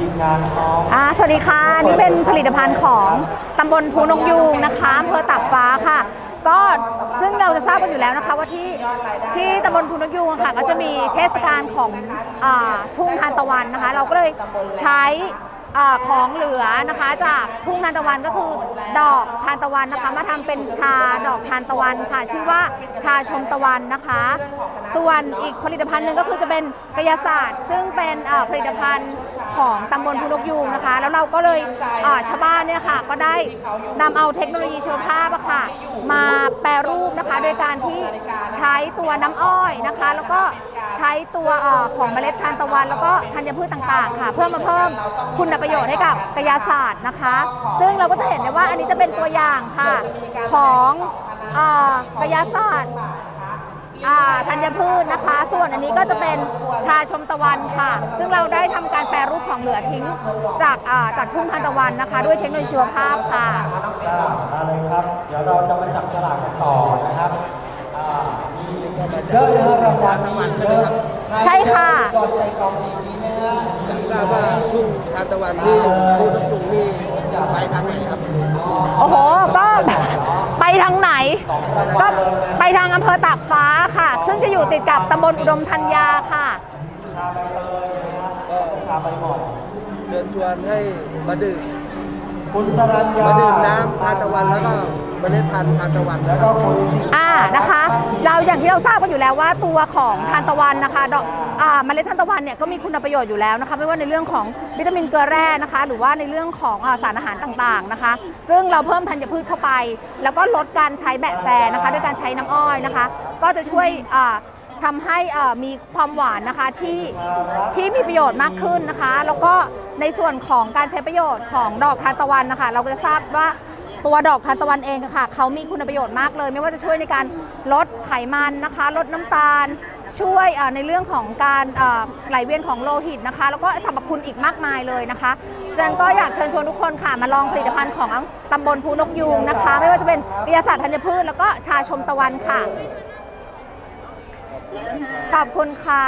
ทีมงานน้องอ่าสวัสดีค่ะ นี่เป็นผลิตภัณฑ์ของตำบลภูนงยูงนะคะอำเภอตับฟ้าค่ะ ก็ซึ่งเราจะทราบกันอยู่แล้วนะคะว่าที่ที่ตำบลภูนงยูงค่ะ ก็จะมีเทศกาลของอาทุ่งทานตะวันนะคะ เราก็เลยใช้ อาของเหลือนะคะจากทุ่งทานตะวันก็คือดอกทานตะวันนะคะมาทำเป็นชาดอกทานตะวันค่ะ ชื่อว่าชาชมตะวันนะคะ ส่วนอีกผลิตภัณฑ์หนึ่งก็คือจะเป็นกายศาสตร์ ซึ่งเป็นผลิตภัณฑ์ของตำบลภูนกยูงนะคะ แล้วเราก็เลยชาวบ้านเนี่ยค่ะก็ได้นำเอาเทคโนโลยีชีวภาพค่ะ มา ยการที่ใช้ตัวน้ำอ้อยนะคะ แล้วก็ใช้ตัวอของเมล็ดทานตะวัน แล้วก็ธัญพืชต่างๆ ค่ะ เพื่อมาเพิ่มคุณประโยชน์ให้กับกายศาสตร์นะคะ ซึ่งเราก็จะเห็นได้ว่าอันนี้จะเป็นตัวอย่างค่ะของกายศาสตร์ธัญพืชนะคะ ส่วนอันนี้ก็จะเป็นชาชมตะวันค่ะ ซึ่งเราได้ทำการแปรรูปของเหลือทิ้งจากจากทุ่งทานตะวันนะคะ ด้วยเทคโนโลยีชีวภาพค่ะจ้ามาเลยครับ เดี๋ยวเราจะมาจับฉลากกันต่อนะครับอ่ามี เยอะนะฮะรางวัลมีเยอะใช่ค่ะ ก่อนใจกองอีกมีไหมฮะทราบว่าทุ่งทานตะวันที่ผู้ทุกลุงนี่ไปทางไหนครับโอ้โห ก็ไปทางไหน ก็ไปทางอำเภอตากฟ้าค่ะ ซึ่งจะอยู่ติดกับตำบลอุดมธัญญาค่ะ ชาใบเตยนะครับแล้วก็ชาใบหม่อนเชิญชวนให้มาดื่มคุณสรัญญามาดื่มน้ำทานตะวันแล้วก็เมล็ดพันธุ์ทานตะวันแล้วนะคก็รับคุณสิ อย่างที่เราทราบกันอยู่แล้วว่าตัวของทานตะวันนะคะดอกอ่าเมล็ดทานตะวันเนี่ยก็มีคุณประโยชน์อยู่แล้วนะคะ ไม่ว่าในเรื่องของวิตามินเกลือแร่นะคะ หรือว่าในเรื่องของอสารอาหารต่างๆนะคะ ซึ่งเราเพิ่มธัญพืชเข้าไป แล้วก็ลดการใช้แบะแซนะคะด้วยการใช้น้ำอ้อยนะคะ ก็จะช่วยอ่าทำให้มีความหวานนะคะที่ที่มีประโยชน์มากขึ้นนะคะ แล้วก็ในส่วนของการใช้ประโยชน์ของดอกทานตะวันนะคะ เราก็จะทราบว่า ตัวดอกทานตะวันเองค่ะเขามีคุณประโยชน์มากเลย ไม่ว่าจะช่วยในการลดไขมันนะคะ ลดน้ำตาล ช่วยในเรื่องของการไหลเวียนของโลหิตนะคะ แล้วก็สรรพคุณอีกมากมายเลยนะคะฉันก็อยากเชิญชวนทุกคนค่ะมาลองผลิตภัณฑ์ของตำบลภูนกยูงนะคะ ไม่ว่าจะเป็นวิทยาศาสตร์ธัญพืชแล้วก็ชาชมตะวันค่ะ ขอบคุณค่ะ